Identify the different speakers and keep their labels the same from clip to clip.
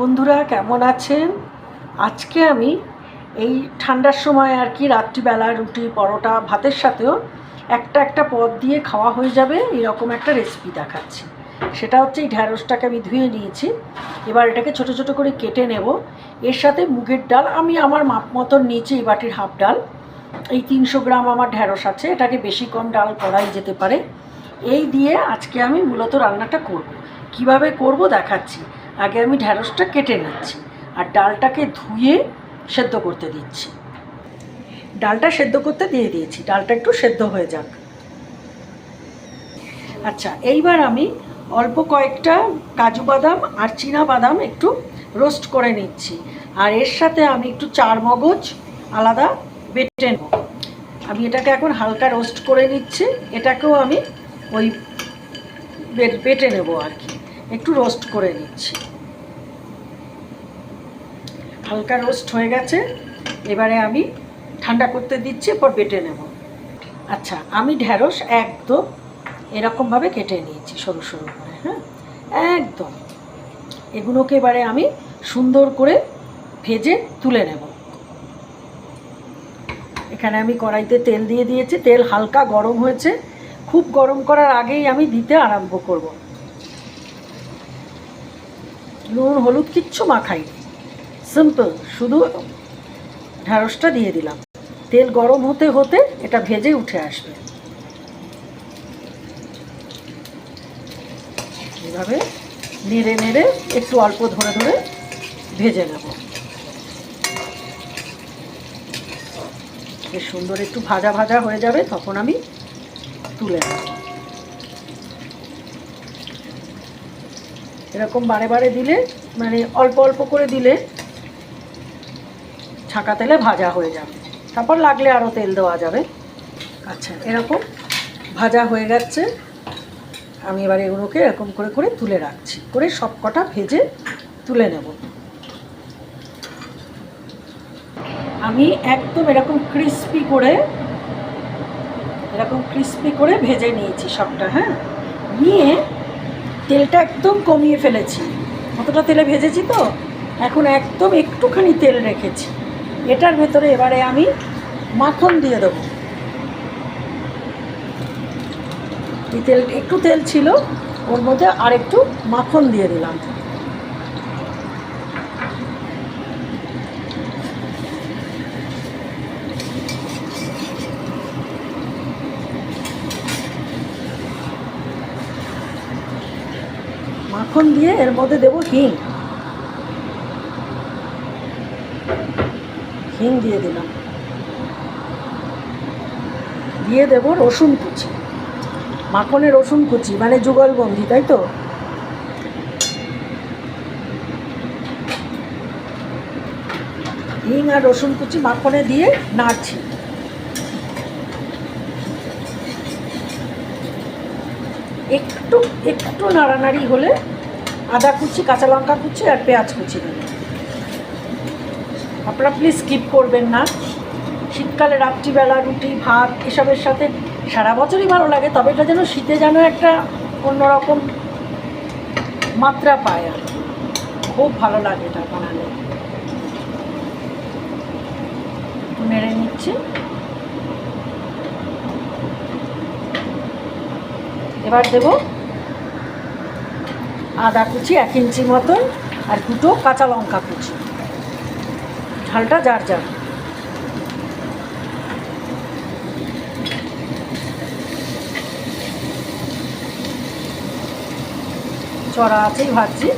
Speaker 1: বন্ধুরা কেমন আছেন? আজকে আমি এই ঠান্ডার সময় আর কি রাত্রিবেলা রুটি, পরোটা, ভাতের সাথেও একটা একটা পদ দিয়ে খাওয়া হয়ে যাবে, এরকম একটা রেসিপি দেখাচ্ছি। সেটা হচ্ছে এই ঢ্যাঁড়সটাকে আমি ধুয়ে নিয়েছি। এবার এটাকে ছোট ছোট করে কেটে নেব। এর সাথে মুগের ডাল, আমি আমার মাপ মতন নিয়েছি এই বাটির হাফ ডাল। এই তিনশো গ্রাম আমার ঢ্যাঁড়স আছে, এটাকে বেশি কম ডাল করাই যেতে পারে। এই দিয়ে আজকে আমি মূলত রান্নাটা করব। কীভাবে করব দেখাচ্ছি। আগে আমি ঢ্যাঁড়সটা কেটে নিচ্ছি আর ডালটাকে ধুয়ে সেদ্ধ করতে দিচ্ছি। ডালটা সেদ্ধ করতে দিয়ে দিয়েছি, ডালটা একটু সেদ্ধ হয়ে যাক। আচ্ছা এইবার আমি অল্প কয়েকটা কাজু বাদাম আর চীনা বাদাম একটু রোস্ট করে নিচ্ছি। আর এর সাথে আমি একটু চার মগজ আলাদা বেটে নেব। আমি এটাকে এখন হালকা রোস্ট করে নিচ্ছি, এটাকেও আমি ওই বেটে নেব আর কি। একটু রোস্ট করে নিচ্ছি। হালকা রোস্ট হয়ে গেছে, এবারে আমি ঠান্ডা করতে দিচ্ছি, এরপর বেটে নেব। আচ্ছা আমি ঢ্যাঁড়স একদম এরকমভাবে কেটে নিয়েছি সরু সরু করে হ্যাঁ? একদম। এগুলোকে এবারে আমি সুন্দর করে ভেজে তুলে নেব। এখানে আমি কড়াইতে তেল দিয়ে দিয়েছি, তেল হালকা গরম হয়েছে। খুব গরম করার আগেই আমি দিতে আরম্ভ করব। নুন, হলুদ কিচ্ছু মাখাইনি। সিম্পল শুধু ঢ্যাঁড়সটা দিয়ে দিলাম। তেল গরম হতে হতে এটা ভেজে উঠে আসবে। এভাবে নেড়ে নেড়ে একটু অল্প ধরে ধরে ভেজে নেব। বেশ সুন্দর একটু ভাজা ভাজা হয়ে যাবে, তখন আমি তুলে নেব। এরকম বারে বারে দিলে মানে অল্প অল্প করে দিলে ছাঁকা তেলে ভাজা হয়ে যাবে। তারপর লাগলে আরও তেল দেওয়া যাবে। আচ্ছা এরকম ভাজা হয়ে যাচ্ছে আমি এবার এগুলোকে এরকম করে করে তুলে রাখছি। করে সব কটা ভেজে তুলে নেব। আমি একদম এরকম ক্রিস্পি করে, এরকম ক্রিস্পি করে ভেজে নিয়েছি সবটা হ্যাঁ? নিয়ে তেলটা একদম কমিয়ে ফেলেছি। অতটা তেলে ভেজেছি তো, এখন একদম একটুখানি তেল রেখেছি। এটার ভেতরে এবারে আমি মাখন দিয়ে দেবো। এই তেল, একটু তেল ছিল, ওর মধ্যে আর একটু মাখন দিয়ে দিলাম। মাখন দিয়ে এর মধ্যে দেবো হিং। হিং দিয়ে দিলাম। দিয়ে দেবো রসুন কুচি। মাখনে রসুন কুচি মানে যুগলবন্দি, তাই তো? হিং আর রসুন কুচি মাখনে দিয়ে নাড়ছি। একটু একটু নাড়ানাড়ি হলে আদা কুচি, কাঁচা লঙ্কা কুচি আর পেঁয়াজ কুচি দেবেন আপনারা প্লিজ স্কিপ করবেন না। শীতকালে রাত্রিবেলা রুটি, ভাত এসবের সাথে সারা বছরই ভালো লাগে, তবে এটা যেন শীতে যেন একটা অন্যরকম মাত্রা পায় আর খুব ভালো লাগে এটা বানালে। নেড়ে নিচ্ছি। এবার দেব আদা কুচি, এক ইঞ্চি মতন, আর দুটো কাঁচা লঙ্কা কুচি। ঝালটা যার যার। চড়া আছেই ভাজছি।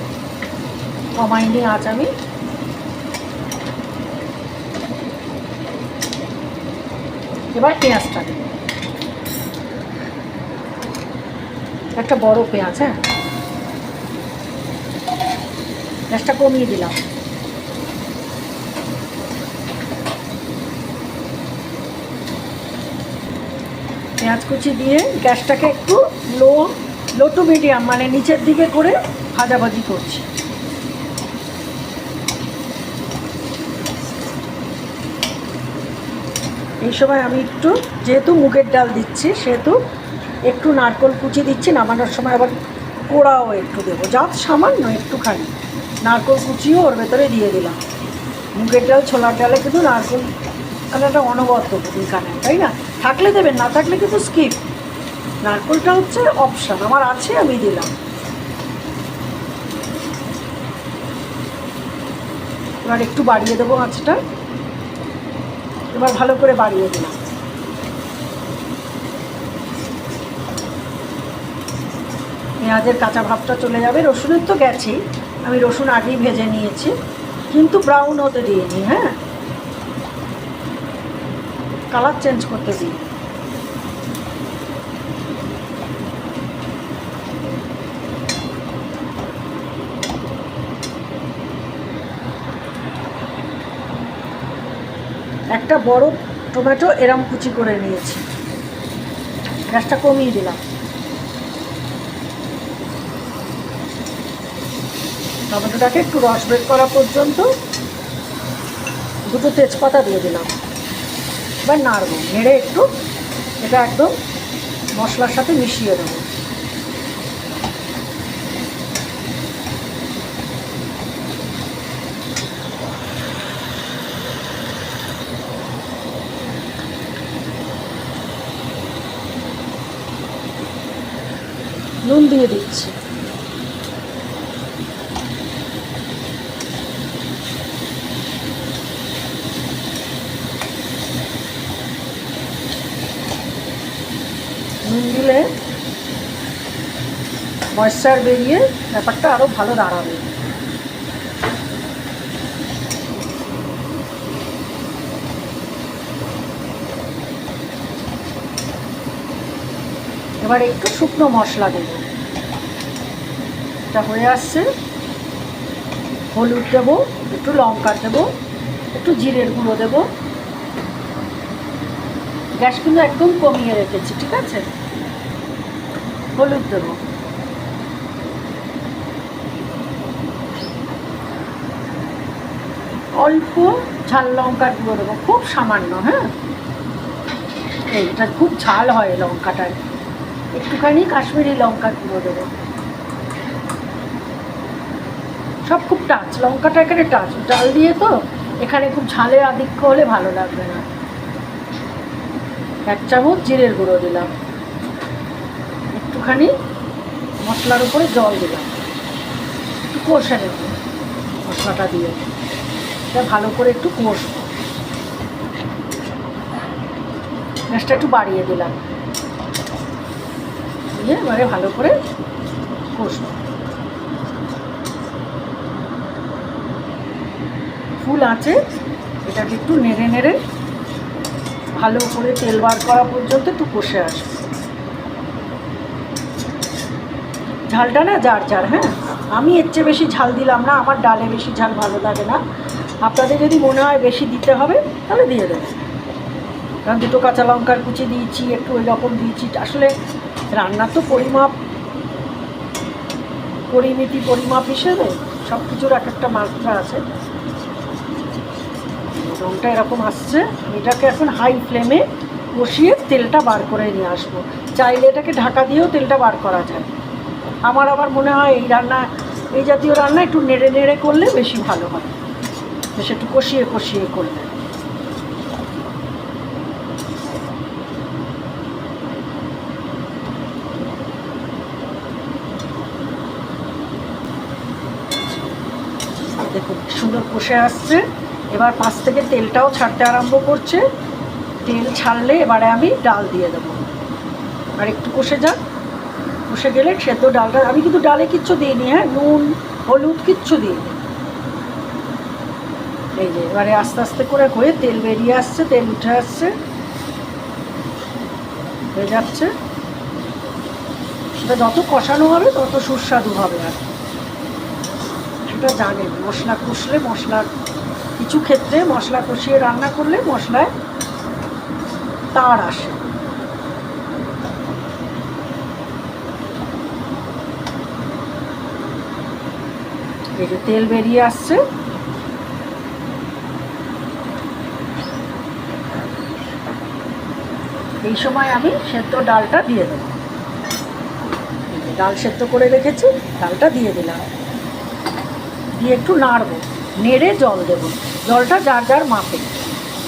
Speaker 1: কমাইনি আঁচ আমি। এবার পেঁয়াজটা দেব। একটা বড় পেঁয়াজ হ্যাঁ? গ্যাসটা কমিয়ে দিলাম। পেঁয়াজ কুচি দিয়ে গ্যাসটাকে একটু লো লো টু মিডিয়াম মানে নিচের দিকে করে ভাজাভাজি করছি। এই সময় আমি একটু, যেহেতু মুগের ডাল দিচ্ছি, সেহেতু একটু নারকোল কুচি দিচ্ছি, নামানোর সময় আবার কোড়াও একটু দেবো। যা সামান্য একটুখানি। নারকোল কুচিও ওর ভেতরে দিয়ে দিলাম। মুগের ডাল, ছোলার ডালে কিন্তু নারকোল একটা অনবদ্য এখানে তাই না? থাকলে দেবেন, না থাকলে কিন্তু স্কিপ নারকোলটা হচ্ছে অপশান আমার আছে, আমি দিলাম। এবার একটু বাড়িয়ে দেবো আঁচটা। এবার ভালো করে বাড়িয়ে দিলাম। পেঁয়াজের কাঁচা ভাবটা চলে যাবে, রসুনের তো গেছেই। আমি রসুন আগেই ভেজে নিয়েছি, কিন্তু ব্রাউন হতে দিইনি হ্যাঁ? কালার চেঞ্জ করতে দিই। একটা বড় টমেটো এরম কুচি করে নিয়েছি। গ্যাসটা কমিয়ে দিলাম। টমেটোটাকে একটু রস বের করা পর্যন্ত দুটো তেজপাতা দিয়ে দিলাম। এবার নাড়বো, নেড়ে একটু এটা একদম মশলার সাথে মিশিয়ে দেবো। নুন দিয়ে দিচ্ছি নুন দিলে ময়েশ্চার বেরিয়ে ব্যাপারটা আরও ভালো দাঁড়াবে। এবার একটু শুকনো মশলা দেব। এটা হয়ে আসছে। হলুদ দেবো, একটু লঙ্কা দেবো, একটু জিরের গুঁড়ো দেবো। গ্যাস কিন্তু একদম কমিয়ে রেখেছি, ঠিক আছে? হলুদ দেবো। অল্প ঝাল লঙ্কা গুঁড়ো দেবো, খুব সামান্য হ্যাঁ? এইটা খুব ঝাল হয় লঙ্কাটার। একটুখানি কাশ্মীরি লঙ্কা গুঁড়ো দেবো। সব খুব টাচ, লঙ্কাটা এখানে টাচ। ডাল দিয়ে তো এখানে খুব ঝালের আধিক্য হলে ভালো লাগবে না। এক চামচ জিরের গুঁড়ো দিলাম। একটুখানি মশলার উপরে জল দিলাম। একটু কষে নেব মশলাটা দিয়ে। এটা ভালো করে একটু কষবো গ্যাসটা একটু বাড়িয়ে দিলাম। দিয়ে এবারে ভালো করে কষবো। ফুল আছে, এটাকে একটু নেড়ে নেড়ে ভালো করে তেল বার করা পর্যন্ত একটু কষে আসবে। ঝালটা না যার যার হ্যাঁ? আমি এর চেয়ে বেশি ঝাল দিলাম না, আমার ডালে বেশি ঝাল ভালো লাগে না। আপনাদের যদি মনে হয় বেশি দিতে হবে, তাহলে দিয়ে দেবেন কারণ দুটো কাঁচা লঙ্কার কুচি দিয়েছি, একটু ওই রকম দিয়েছি। আসলে রান্নার তো পরিমাপ, পরিমিতি, পরিমাপ হিসেবে সব কিছুর এক একটা মাত্রা আছে। রঙটা এরকম আসছে এটাকে এখন হাই ফ্লেমে কষিয়ে তেলটা বার করে নিয়ে আসব। চাইলে এটাকে ঢাকা দিয়েও তেলটা বার করা যায়। আমার আবার মনে হয় এই রান্না, এই জাতীয় রান্না একটু নেড়ে নেড়ে করলে বেশি ভালো হয়। বেশ একটু কষিয়ে কষিয়ে করলে দেখুন সুন্দর কষে আসছে। এবার পাশ থেকে তেলটাও ছাড়তে আরম্ভ করছে। তেল ছাড়লে এবারে আমি ডাল দিয়ে দেবো। আর একটু কষে যাক। কষে গেলে সেদ্ধ ডালটা আমি কিন্তু ডালে কিচ্ছু দিইনি হ্যাঁ? নুন, হলুদ কিচ্ছু দিইনি। এই যে, এবারে আস্তে আস্তে করে হয়ে তেল বেরিয়ে আসছে, তেল উঠে আসছে। হয়ে যাচ্ছে। সেটা যত কষানো হবে, তত সুস্বাদু হবে আর। সেটা জানেন মশলা কষলে মশলার কিছু ক্ষেত্রে মশলা কষিয়ে রান্না করলে মশলায় তার আসে। এই যে তেল বেরিয়ে আসছে। এই সময় আমি সেদ্ধ ডালটা দিয়ে দেবো। ডাল সেদ্ধ করে রেখেছি, ডালটা দিয়ে দিলাম। দিয়ে একটু নাড়বো, নেড়ে জল দেবো। জলটা যার যার মাপে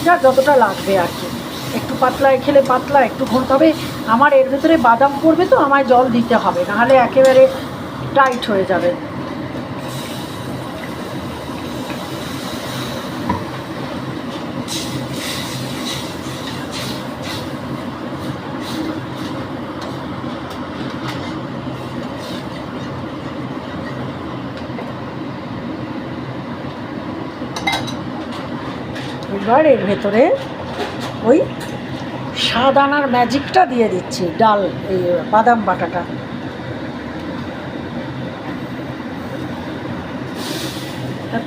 Speaker 1: যার যতটা লাগবে আর কি। একটু পাতলায় খেলে পাতলা, একটু ঘন। তবে আমার এর ভেতরে বাদাম পড়বে তো, আমায় জল দিতে হবে। নাহলে একেবারে টাইট হয়ে যাবে। এবার এর ভেতরে ওই সাদানার ম্যাজিকটা দিয়ে দিচ্ছি, ডাল, এই বাদাম বাটাটা।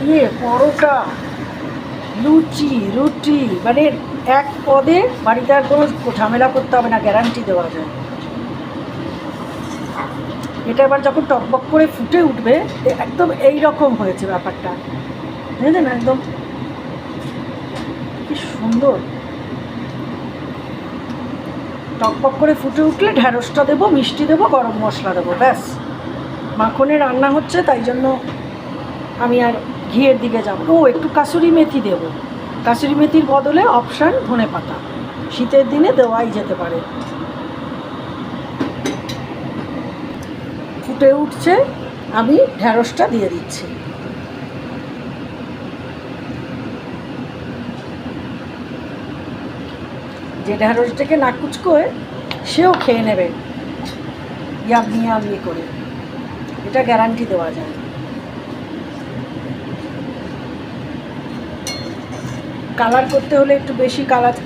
Speaker 1: দিয়ে পরোটা, লুচি, রুটি মানে এক পদে বাড়িতে আর কোনো ঝামেলা করতে হবে না গ্যারান্টি দেওয়া যায়। এটা এবার যখন টকবক করে ফুটে উঠবে, একদম এই রকম হয়েছে ব্যাপারটা। বুঝলেন? একদম কি সুন্দর। টকবক করে ফুটে উঠলে ঢ্যাঁড়সটা দেবো, মিষ্টি দেবো, গরম মশলা দেবো, ব্যাস। মাখনে রান্না হচ্ছে, তাই জন্য আমি আর ঘিয়ের দিকে যাব ও, একটু কাসুরি মেথি দেব। কাসুরি মেথির বদলে অপশান ধনে পাতা। শীতের দিনে দেওয়াই যেতে পারে। ফুটে উঠছে, আমি ঢ্যাঁড়সটা দিয়ে দিচ্ছি। যে ঢ্যাঁড়সটাকে না কুচকোয় সেও খেয়ে নেবে। ইয়ামি ইয়ামি করে। এটা গ্যারান্টি দেওয়া যায়। কালার করতে হলে একটু বেশি কালার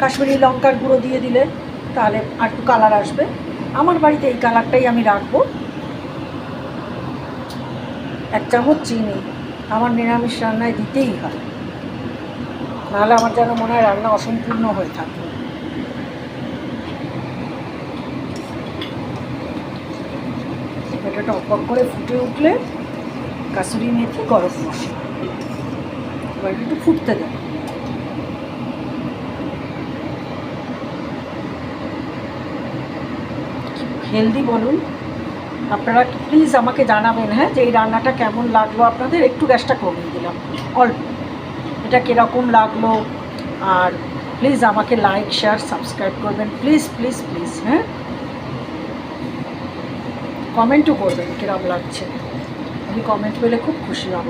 Speaker 1: কাশ্মীরি লঙ্কার গুঁড়ো দিয়ে দিলে তাহলে আর একটু কালার আসবে। আমার বাড়িতে এই কালারটাই আমি রাখব। এক চামচ চিনি। আমার নিরামিষ রান্নায় দিতেই হয়। নাহলে আমার যেন মনে হয় রান্না অসম্পূর্ণ হয়ে থাকে এটা টকবক করে ফুটে উঠলে কাসুরি মেথি গরম মশলা। একটু ফুটতে দেয় হেলদি বলুন, আপনারা প্লিজ আমাকে জানাবেন হ্যাঁ যে এই রান্নাটা কেমন লাগল আপনাদের? একটু গ্যাসটা কমিয়ে দিলাম, অল্প। এটা কীরকম লাগল? আর প্লিজ আমাকে লাইক শেয়ার সাবস্ক্রাইব করবেন। প্লিজ প্লিজ প্লিজ হ্যাঁ? কমেন্টও করবেন কীরকম লাগছে। আমি কমেন্ট পেলে খুব খুশি হব।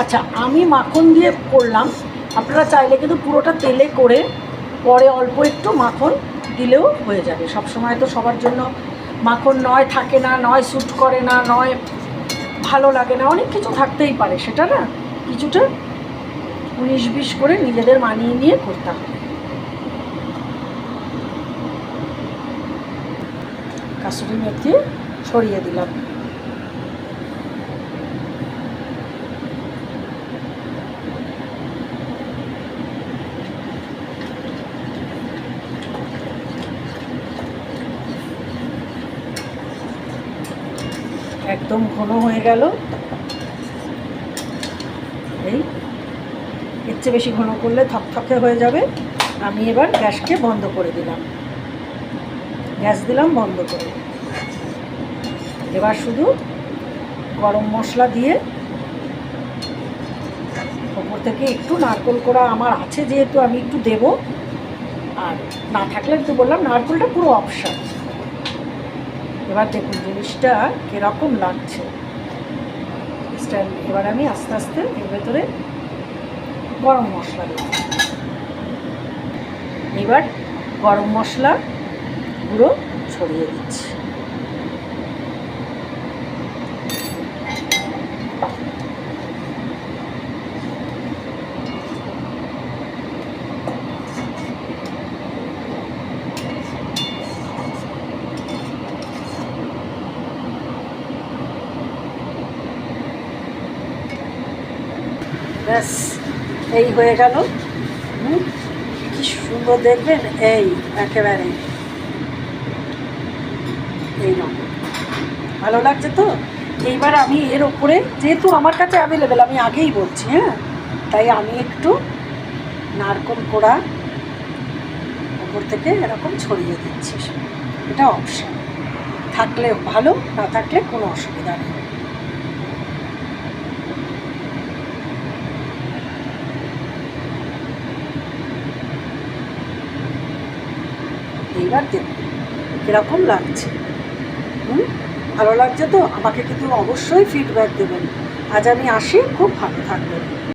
Speaker 1: আচ্ছা আমি মাখন দিয়ে করলাম। আপনারা চাইলে কিন্তু পুরোটা তেলে করে পরে অল্প একটু মাখন দিলেও হয়ে যাবে। সব সময় তো সবার জন্য মাখন নয়, থাকে না, নয় স্যুট করে না, নয় ভালো লাগে না, অনেক কিছু থাকতেই পারে, সেটা না কিছুটা উনিশ বিশ করে নিজেদের মানিয়ে নিয়ে করতে হবে। কাসুরি মেথি ছড়িয়ে দিলাম। একদম ঘন হয়ে গেল। এই, এর চেয়ে বেশি ঘন করলে থকথকে হয়ে যাবে। আমি এবার গ্যাসকে বন্ধ করে দিলাম। গ্যাস দিলাম বন্ধ করে। এবার শুধু গরম মশলা দিয়ে ওপর থেকে একটু নারকোল করা আমার আছে যেহেতু আমি একটু দেব। আর না থাকলে একটু বললাম, নারকোলটা পুরো অপশান। এবার দেখুন জিনিসটা কীরকম লাগছে। স্টাইল এবার আমি আস্তে আস্তে এর ভেতরে গরম মশলা দেব। এবার গরম মশলা গুঁড়ো ছড়িয়ে দিচ্ছি। ব্যাস, এই হয়ে গেল। কি সুন্দর দেখবেন? এই, একেবারে। এই রকম ভালো লাগছে তো? এইবার আমি এর ওপরে যেহেতু আমার কাছে অ্যাভেলেবেল আমি আগেই বলছি হ্যাঁ? তাই আমি একটু নারকল কোড়া ওপর থেকে এরকম ছড়িয়ে দিচ্ছি। এটা অপশান থাকলে ভালো, না থাকলে কোনো অসুবিধা নেই। এইবার দেখুন কীরকম লাগছে? হুম? ভালো লাগছে তো? আমাকে কিন্তু অবশ্যই ফিডব্যাক দেবেন। আজ আমি আসি, খুব ভালো থাকবেন।